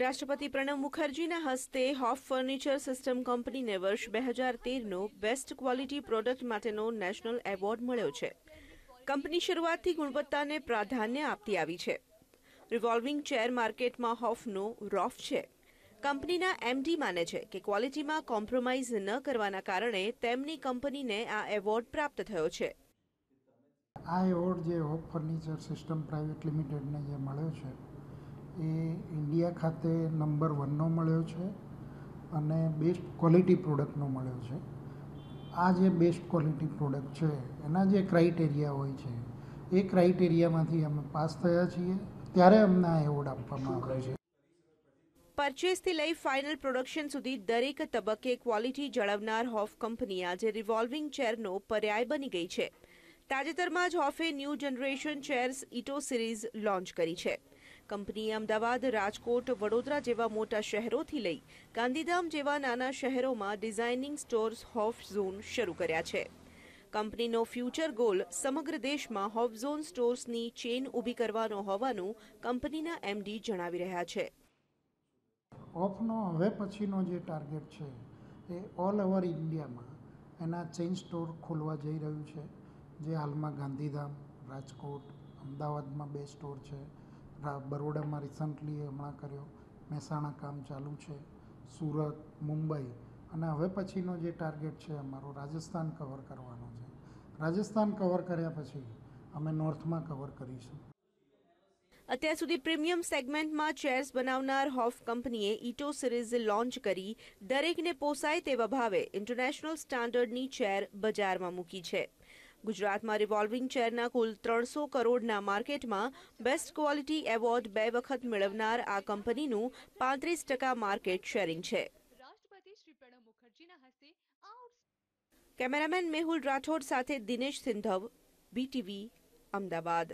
રાષ્ટ્રપતિ પ્રણવ મુખર્જીના હસ્તે હોફ furniture system કંપનીને વર્ષ બે હજાર તેરનો બેસ્ટ ક્વોલિટી પ્રોડક્ટ માટેનો નેશનલ એવોર્ડ મળ્યો છે. કંપની શરૂઆતથી ગુણવત્તાને પ્રાધાન્ય આપતી આવી છે. રિવોલ્વિંગ ચેર માર્કેટમાં હોફનો રોફ છે. કંપનીના એમડી માને છે કે ક્વોલિટીમાં કોમ્પ્રોમાઇઝ ન કરવાના કારણે તેમની કંપનીને આ એવોર્ડ પ્રાપ્ત થયો છે. આ એવોર્ડ જે હોપ ફર્નિચર સિસ્ટમ પ્રાઇવેટ લિમિટેડને જે મળ્યો છે એ ઇન્ડિયા ખાતે નંબર વનનો મળ્યો છે અને બેસ્ટ ક્વોલિટી પ્રોડક્ટનો મળ્યો છે. આ જે બેસ્ટ ક્વોલિટી પ્રોડક્ટ છે, એના જે ક્રાઇટેરિયા હોય છે, એ ક્રાઇટેરિયામાંથી અમે પાસ થયા છીએ. ત્યારે અમને આ એવોર્ડ આપવામાં આવે છે. પરચેસથી લઈ ફાઇનલ પ્રોડક્શન સુધી દરેક તબક્કે ક્વોલિટી જળવનાર હોફ કંપની આજે રિવોલ્વિંગ ચેરનો પર્યાય બની ગઈ છે. તાજેતરમાં જ હોફે ન્યૂ જનરેશન ચેર્સ ઇટો સિરીઝ લોન્ચ કરી છે. કંપનીએ અમદાવાદ, રાજકોટ, વડોદરા જેવા મોટા શહેરોથી લઈ ગાંધીધામ જેવા નાના શહેરોમાં ડિઝાઇનિંગ સ્ટોર્સ હોફ ઝોન શરૂ કર્યા છે. કંપનીનો ફ્યુચર ગોલ સમગ્ર દેશમાં હોફ ઝોન સ્ટોર્સની ચેઇન ઊભી કરવાનો હોવાનું કંપનીના એમડી જણાવી રહ્યા છે. ઓફનો હવે પછીનો જે ટાર્ગેટ છે એ ઓલ ઓવર ઇન્ડિયામાં એના ચેઇન સ્ટોર ખોલવા જઈ રહ્યું છે. જે હાલમાં ગાંધીધામ, રાજકોટ, અમદાવાદમાં બે સ્ટોર છે. બરોડામાં રિસન્ટલી હમણાં કર્યો. મહેસાણા કામ ચાલુ છે. સુરત, મુંબઈ અને હવે પછીનો જે ટાર્ગેટ છે અમારો રાજસ્થાન કવર કરવાનો છે. રાજસ્થાન કવર કર્યા પછી અમે નોર્થમાં કવર કરીશું. અત્યાર સુધી પ્રીમિયમ સેગમેન્ટમાં ચેર્સ બનાવનાર હોફ કંપનીએ ઇટો સિરીઝ લોન્ચ કરી. દરેકને પોસાય તેવા ભાવે ઇન્ટરનેશનલ સ્ટાન્ડર્ડની ચેર બજારમાં મૂકી છે. ગુજરાતમાં રિવોલ્વિંગ ચેરના કુલ ત્રણસો કરોડના માર્કેટમાં બેસ્ટ ક્વોલિટી એવોર્ડ બે વખત મેળવનાર આ કંપનીનું પાંત્રીસ ટકા માર્કેટ શેરિંગ છે. રાષ્ટ્રપતિ શ્રી પ્રણવ મુખર્જીના હસ્તે કેમેરામેન મેહુલ રાઠોડ સાથે દિનેશ સિંધવ બીટીવી અમદાવાદ.